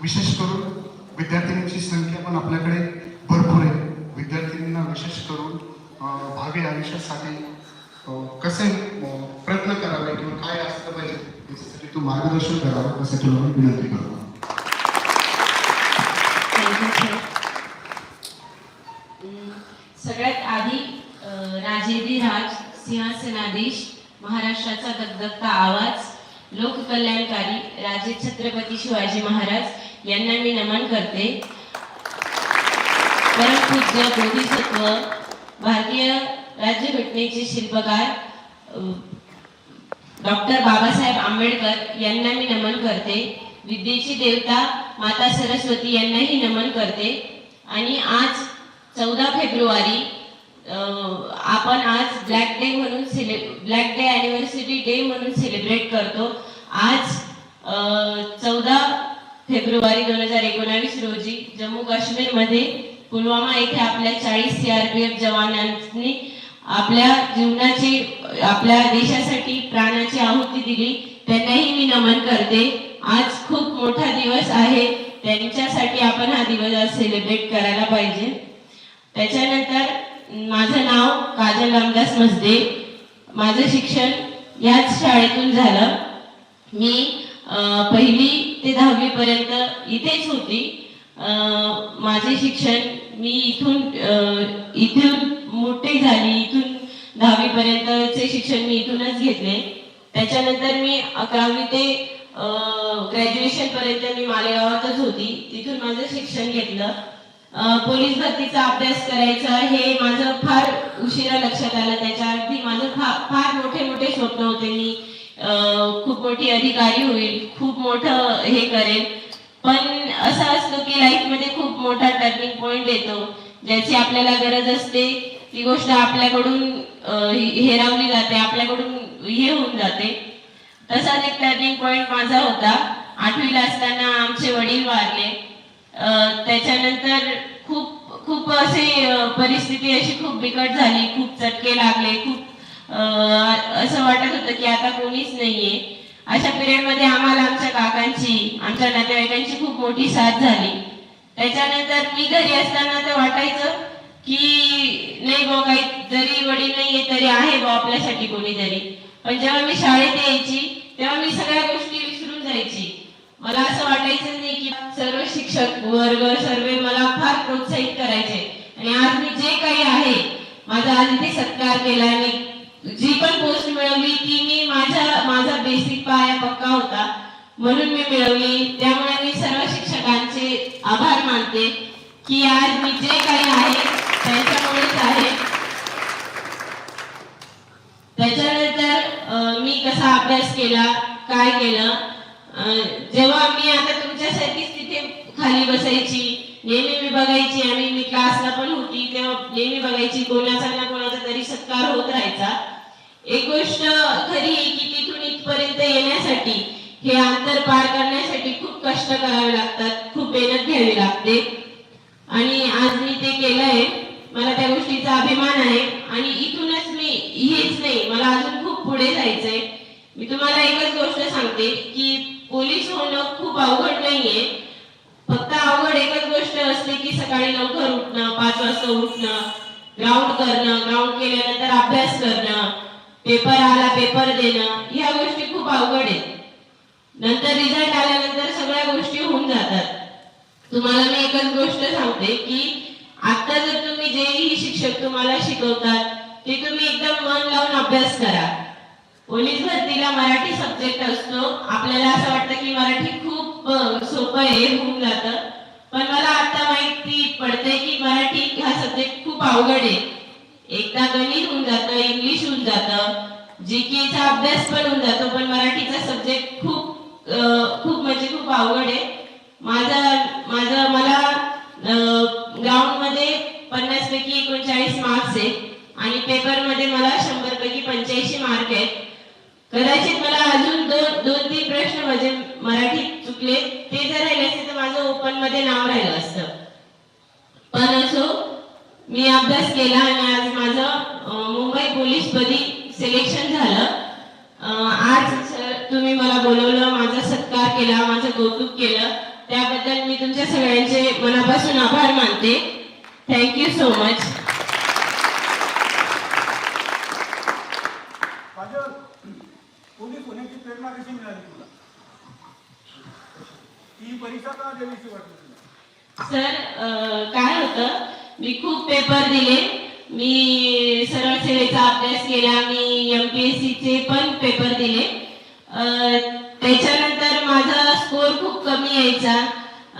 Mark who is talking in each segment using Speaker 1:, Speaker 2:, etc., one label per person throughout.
Speaker 1: विशेष करून विद्यार्थिनींची संख्या पण आपल्याकडे भरपूर आहे. विद्यार्थिनींना विशेष करून भावी आयुष्यासाठी कसे प्रयत्न करावे किंवा काय असलं पाहिजे याच्यासाठी तू मार्गदर्शन करावं असं तुला मी विनंती करतो.
Speaker 2: सगळ्यात आधी राजेंद्र राज सिंहासनाधीश महाराष्ट्राचा दगदगता आवाज. लोककल्याणकारी राजे छत्रपती शिवाजी महाराज यांना मी नमन करते. परमपूज्य बोधिसत्व भारतीय राज्यघटनेचे शिल्पकार डॉक्टर बाबासाहेब आंबेडकर यांना मी नमन करते. विद्येची देवता माता सरस्वती यांनाही नमन करते. आणि आज चौदा फेब्रुवारी आपण आज ब्लॅक डे म्हणून सेले ब्लॅक डे अॅनिव्हर्सरी डे म्हणून सेलिब्रेट करतो. आज चौदा फेब्रुवारी दोन हजार एकोणावीस रोजी जम्मू काश्मीरमध्ये पुलवामा येथे आपल्या चाळीस सीआरपीएफ जवानांनी आपल्या जीवनाची आपल्या देशासाठी प्राणाची आहुती दिली. त्यांनाही मी नमन करते. आज खूप मोठा दिवस आहे. त्यांच्यासाठी आपण हा दिवस आज सेलिब्रेट करायला पाहिजे. त्याच्यानंतर माझं नाव काजल रामदास मजदे. माझं शिक्षण याच शाळेतून झालं. मी पहिली ते दहावी पर्यंत इथेच होती. माझे शिक्षण मी इथून इथून मोठे झाली. इथून दहावी पर्यंतचे शिक्षण मी इथूनच घेतले. त्याच्यानंतर मी अकरावी ते ग्रॅज्युएशन पर्यंत मी मालेगावातच होती. तिथून माझं शिक्षण घेतलं. पोलीस भरतीचा अभ्यास करायचा. हे माझं फार उशिरा लक्षात आलं. त्याच्या अगदी माझं फार मोठे मोठे स्वप्न होते. मी खूप मोठी अधिकारी होईल खूप मोठं हे करेल. पण असं असतो की लाईफमध्ये खूप मोठा टर्निंग पॉइंट येतो ज्याची आपल्याला गरज असते. ती गोष्ट आपल्याकडून हेरावली जाते आपल्याकडून हे होऊन जाते. तसाच एक टर्निंग पॉइंट माझा होता. आठवीला असताना आमचे वडील वारले. त्याच्यानंतर खूप खूप असे परिस्थिती अशी खूप बिकट झाली खूप चटके लागले खूप अं, असं वाटत होतं की आता कोणीच नाहीये. अशा पिरियडमध्ये आम्हाला आमच्या काकांची आमच्या नातेवाईकांची खूप मोठी साथ झाली. त्याच्यानंतर मी घरी असताना तर वाटायचं की नाही बा काही जरी वडील नाहीये तरी आहे बा आपल्यासाठी कोणीतरी. पण जेव्हा मी शाळेत यायची तेव्हा मी सगळ्या गोष्टी विसरून जायची. मला असं वाटायचं नाही की सर्व शिक्षक वर्ग सर्व मला फार प्रोत्साहित करायचे. आणि आज मी जे काही आहे माझा आज इथे सत्कार केला मी जी पण पोस्ट मिळवली ती मी माझ्या माझा बेसिक पाया पक्का होता. म्हणून मी मिळवली. त्यामुळे मी सर्व शिक्षकांचे आभार मानते की आज मी जे काही आहे त्यांच्यामुळेच आहे. त्याच्यानंतर मी कसा अभ्यास केला काय केलं जेव्हा मी आता तुमच्यासारखीच तिथे खाली बसायची नेहमी मी बघायची आणि मी क्लासला पण होती तेव्हा नेहमी बघायची कोणाचा ना कोणाचा तरी सत्कार होत राहायचा. एक गोष्ट खरी आहे की तिथून इथपर्यंत येण्यासाठी हे अंतर पार करण्यासाठी खूप कष्ट करावे लागतात खूप मेहनत घ्यावी लागते. आणि आज मी ते केलंय मला त्या गोष्टीचा अभिमान आहे. आणि इथूनच मी हेच नाही मला अजून खूप पुढे जायचंय. मी तुम्हाला एकच गोष्ट सांगते की पोलीस होणं खूप अवघड नाहीये. फक्त अवघड एकच गोष्ट असते की सकाळी लवकर उठणं पाच वाजता उठणं ग्राउंड करणं ग्राउंड केल्यानंतर अभ्यास करणं. पेपर आला पेपर देणं ह्या गोष्टी खूप अवघड आहेत. नंतर रिझल्ट आल्यानंतर सगळ्या गोष्टी होऊन जातात. तुम्हाला मी एकच गोष्ट सांगते की आता जर तुम्ही जेही शिक्षक तुम्हाला शिकवतात ते तुम्ही एकदम मन लावून अभ्यास करा. पोलीस भरतीला मराठी सब्जेक्ट असतो. आपल्याला असं वाटतं की मराठी खूप सोपं आहे होऊन जातं. पण मला आता माहिती पडते की मराठी हा सब्जेक्ट खूप अवघड आहे. एकदा गणित होऊन जातं इंग्लिश होऊन जातं जी चा अभ्यास पण होऊन जातो पण मराठीचा सब्जेक्ट खूप खूप म्हणजे खूप अवघड आहे. माझा माझं मला ग्राउंडमध्ये पन्नास पैकी एकोणचाळीस मार्क्स आहेत आणि पेपरमध्ये मला शंभर पैकी पंच्याऐंशी मार्क आहेत. कदाचित मला अजून दोन दोन तीन प्रश्न म्हणजे मराठीत चुकले ते जर राहिले असते तर माझं ओपनमध्ये नाव राहिलं असतं. पण असो मी अभ्यास केला आणि आज माझं मुंबई पोलीस पदी सिलेक्शन झालं. आज सर तुम्ही मला बोलवलं माझा सत्कार केला माझं कौतुक केलं. त्याबद्दल मी तुमच्या सगळ्यांचे मनापासून आभार मानते. थँक्यू सो मच सर काय होतं मी खूप पेपर दिले. मी सरळ सेवेचा अभ्यास केला. मी एम पी एस सीचे पण पेपर दिले. त्याच्यानंतर माझा स्कोर खूप कमी यायचा.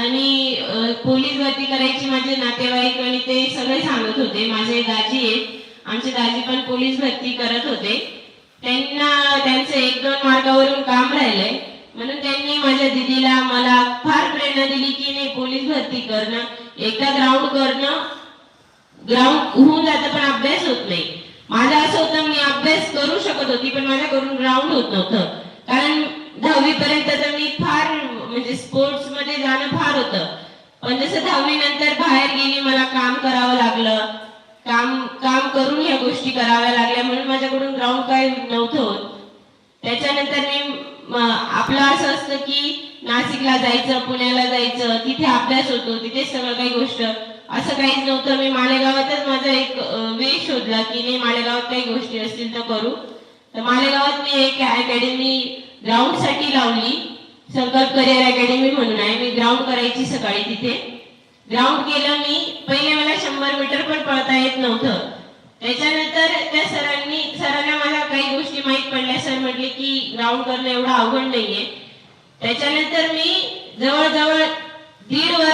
Speaker 2: आणि पोलीस भरती करायची माझे नातेवाईक आणि ते सगळे सांगत होते. माझे दाजी आहेत. आमचे दाजी पण पोलीस भरती करत होते. त्यांना त्यांचं एक दोन मार्गावरून काम राहिलंय. म्हणून त्यांनी माझ्या दिदीला मला फार प्रेरणा दिली की नाही पोलीस भरती करणं एकदा ग्राउंड करणं ग्राउंड होऊन जातं पण अभ्यास होत नाही. माझं असं होतं मी अभ्यास करू शकत होती पण माझ्याकडून ग्राउंड होत नव्हतं. कारण दहावी पर्यंत तर मी फार म्हणजे स्पोर्ट्समध्ये जाणं फार होतं. पण जसं दहावी नंतर बाहेर गेली मला काम करावं लागलं. काम काम करून ह्या गोष्टी कराव्या लागल्या म्हणून माझ्याकडून ग्राउंड काय नव्हतं होत. त्याच्यानंतर मी आपलं असं असतं की नाशिकला जायचं पुण्याला जायचं तिथे अभ्यास होतो तिथे सगळं काही गोष्ट असं काहीच नव्हतं. मी मालेगावातच माझा एक वे शोधला की नाही मालेगावात काही गोष्टी असतील तर करू. तर मालेगावात मी एक अकॅडमी ग्राउंडसाठी लावली. संकल्प करिअर अकॅडमी म्हणून आहे. मी ग्राउंड करायची सकाळी तिथे. ग्राउंड केलं मी. पहिले मला शंभर मीटर पण पळता येत नव्हतं. त्याच्यानंतर त्या सरांनी सरांना मला काही गोष्टी माहीत पडल्या. सर म्हटले की ग्राउंड करणं एवढं अवघड नाहीये. त्याच्यानंतर मी जवळजवळ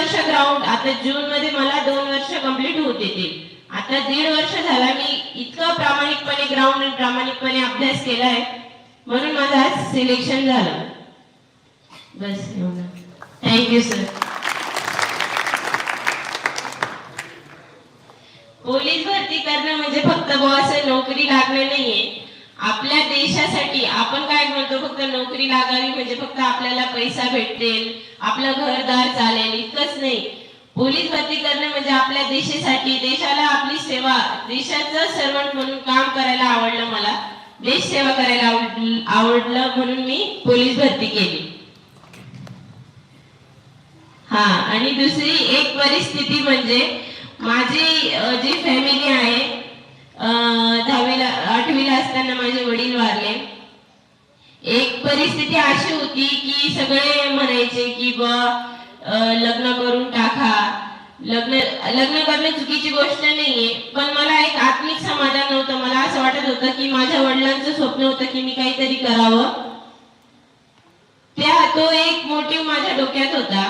Speaker 2: वर्ष ग्राउंड आता जून मध्ये मला दोन वर्ष कंप्लीट होत येते आता दीड वर्ष झाला मी इतकं प्रामाणिकपणे ग्राउंड प्रामाणिकपणे अभ्यास केलाय. म्हणून माझं आज सिलेक्शन झालं. बस थँक्यू सर पोलीस भरती करणं म्हणजे फक्त बॉस नोकरी लागणं नाहीये. आपल्या देशासाठी आपण काय म्हणतो फक्त नोकरी लागावी म्हणजे फक्त आपल्याला पैसा भेटेल आपलं घरदार चालेल इतकंच नाही. पोलीस भरती करणं म्हणजे आपल्या देशासाठी देशाला आपली सेवा देशाचं सर्वंट म्हणून काम करायला आवडलं मला. देश सेवा करायला आवडलं म्हणून मी पोलीस भरती केली. हा आणि दुसरी एक परिस्थिती म्हणजे माझी जी फॅमिली आहे दहावीला आठवीला असताना माझे वडील वारले. एक परिस्थिती अशी होती की सगळे म्हणायचे की बा लग्न करून टाका. लग्न लग्न करणं चुकीची गोष्ट नाहीये. पण मला एक आत्मिक समाधान नव्हतं. मला असं वाटत होतं की माझ्या वडिलांचं स्वप्न होतं की मी काहीतरी करावं. त्या तो एक मोटिव्ह माझ्या डोक्यात होता.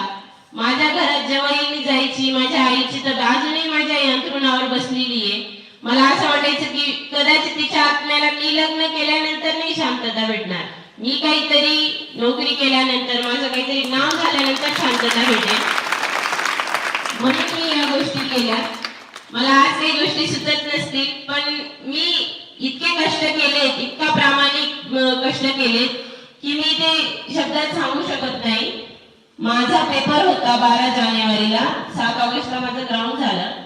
Speaker 2: माझ्या घरात जेव्हाही मी जायची माझ्या आईची तर अजूनही माझ्या यंत्रणावर अंथरुणावर बसलेली आहे. मला असं वाटायचं की कदाचित तिच्या आत्म्याला मी लग्न केल्यानंतर नाही शांतता भेटणार. मी काहीतरी नोकरी केल्यानंतर माझं काहीतरी नाव झाल्यानंतर शांतता भेटेल. म्हणून मी या गोष्टी केल्या. मला आज काही गोष्टी सुचत नसतील पण मी इतके कष्ट केलेत इतका प्रामाणिक कष्ट केलेत की मी ते शब्दात सांगू शकत नाही. माझा पेपर होता बारा जानेवारीला सात ऑगस्टला माझं ग्राउंड झालं.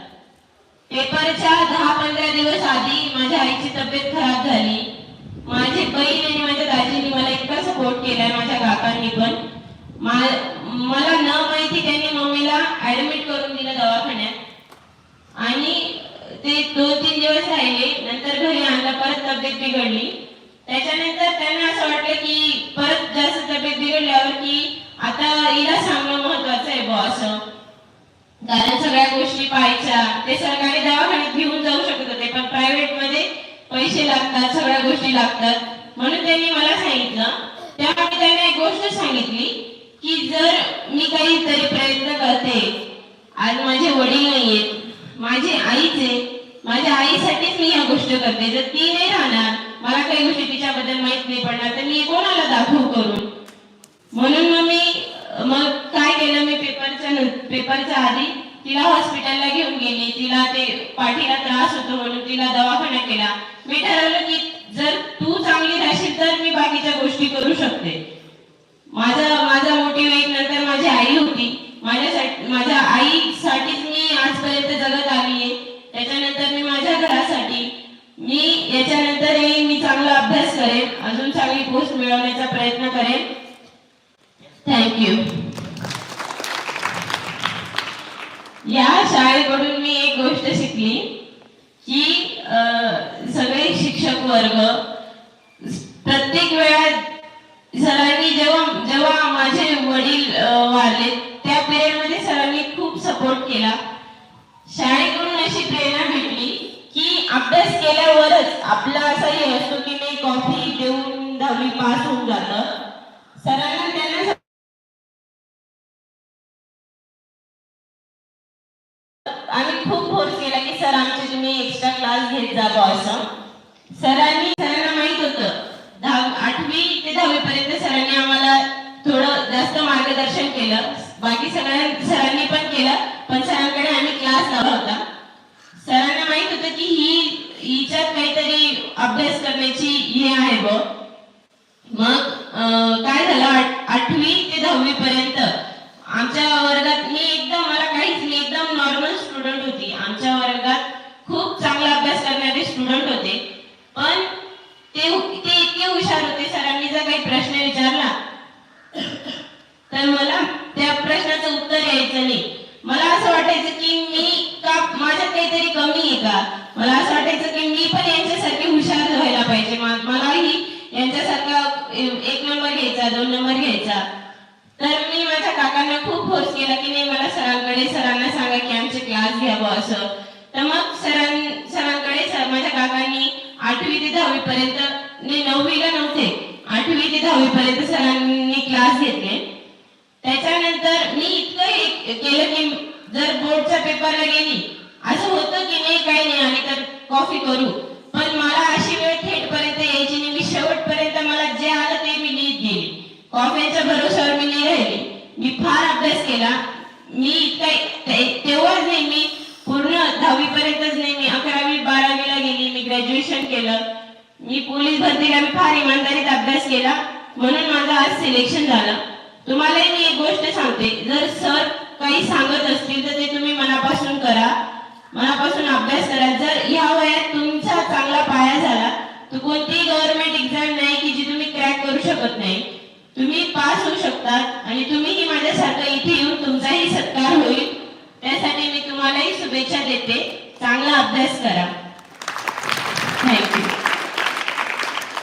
Speaker 2: पेपरच्या दहा पंधरा दिवस आधी माझ्या आईची तब्येत खराब झाली. माझी बहीण आणि माझ्या दाजीनी मला इतका सपोर्ट केलाय माझ्या काकांनी पण. मला न माहिती त्यांनी मम्मीला ऍडमिट करून दिलं दवाखान्यात. आणि ते दोन तीन दिवस राहिले नंतर घरी आणलं परत तब्येत बिघडली. त्याच्यानंतर त्यांना असं वाटलं की परत जास्त तब्येत बिघडल्यावर की आता हिला सांगणं महत्वाचं आहे बुवा असं. कारण सगळ्या गोष्टी पाहायच्या ते सरकारी दवाखान्यात घेऊन जाऊ शकत होते पण प्रायव्हेटमध्ये पैसे लागतात सगळ्या गोष्टी लागतात. म्हणून त्यांनी मला सांगितलं. त्यामध्ये मी त्यांना एक गोष्ट सांगितली की जर मी काहीतरी प्रयत्न करते आज माझे वडील नाहीयेत माझी आईच आहे माझ्या आईसाठीच मी ह्या गोष्ट करते. जर ती नाही राहणार मला काही गोष्टी तिच्याबद्दल माहीत नाही पडणार तर मी कोणाला दाखवू करून? म्हणून मग मी मग केलं मी पेपरच्या पेपरच्या आधी. तिला हॉस्पिटलला घेऊन गेली. तिला ते पाठीला त्रास होतो म्हणून तिला दवाखाना केला मी ठरवलं की जर तू चांगली राहशील तर मी बाकीच्या गोष्टी करू शकते. माझा माझा मोटिव्ह एक नंतर माझी आई होती. माझ्यासाठी माझ्या आईसाठीच मी आजपर्यंत जगत आली आहे त्याच्यानंतर मी माझ्या घरासाठी मी याच्यानंतर मी चांगला अभ्यास करेन. अजून चांगली पोस्ट मिळवण्याचा प्रयत्न करेन. थँक्यू या शाळेकडून मी एक गोष्ट शिकली की सगळे शिक्षक वर्ग प्रत्येक वेळा सरांनी जेव्हा जेव्हा माझे वडील वारले त्या पिरियडमध्ये सरांनी खूप सपोर्ट केला. शाळेकडून अशी प्रेरणा भेटली की अभ्यास केल्यावरच आपला असा हे असतो की नाही कॉफी देऊन दहावी पास होऊन जातं. सरांनी सरांनी सरांना माहीत होतं. दहा आठवी ते दहावी पर्यंत सरांनी आम्हाला थोडं जास्त मार्गदर्शन केलं. बाकी सगळ्या सरांनी पण केलं पण सरांकडे आम्ही क्लास लावला होता. सरांना माहीत होतं की ही हिच्यात काहीतरी अभ्यास करण्याची हे आहे बघ. मग काय झालं? आठ- आठवी ते दहावी पर्यंत आमच्या वर्गात मी एकदम मला काहीच मी एकदम नॉर्मल स्टुडंट होती. आमच्या वर्गात खूप चांगला अभ्यास करणारे स्टुडंट होते पण ते ते इतके हुशार होते सरांनी जर काही प्रश्न विचारला तर मला त्या प्रश्नाचं उत्तर यायचं नाही मला असं वाटायचं की मी का माझ्यात काहीतरी कमी आहे का मला असं वाटायचं की मी पण यांच्यासारखी हुशार व्हायला पाहिजे मा- मलाही यांच्यासारखा ए- एक नंबर घ्यायचा दोन नंबर घ्यायचा तर मी माझ्या काकांना खूप फोर्स केला की नाही मला सरांकडे सरांना सांगा की आमचे क्लास घ्यावं असं. तर मग सरां सरांकडे सर माझ्या काकांनी आठवी ते दहावी पर्यंत नाही नववीला नव्हते. आठवी ते दहावी पर्यंत सरांनी क्लास घेतले. त्याच्यानंतर मी इतकं हे केलं की जर बोर्डच्या पेपरला गेली असं होतं की नाही काही नाही आणि तर कॉफी करू. पण मला अशी वेळ थेट पर्यंत यायची नाही. मी शेवटपर्यंत मला जे आलं ते मी लिहित गेली कॉफीच्या बरोबर मी फार अभ्यास केला. मी इतका ते- तेव्हाच नाही मी पूर्ण दहावी पर्यंतच नाही मी अकरावी बारावीला गेली मी ग्रॅज्युएशन केलं. मी पोलीस भरतीला मी फार इमानदारीत अभ्यास केला. म्हणून माझं आज सिलेक्शन झालं. तुम्हालाही मी एक गोष्ट सांगते. जर सर काही सांगत असतील तर ते तुम्ही मनापासून करा. मनापासून अभ्यास करा. जर ह्या वयात तुमचा चांगला पाया झाला तर कोणती तुम्ही पास होऊ शकता आणि तुम्हीही माझ्यासारखं इथे येऊन तुमचाही सत्कार होईल. त्यासाठी मी तुम्हालाही शुभेच्छा देते. चांगला अभ्यास करा. थँक्यू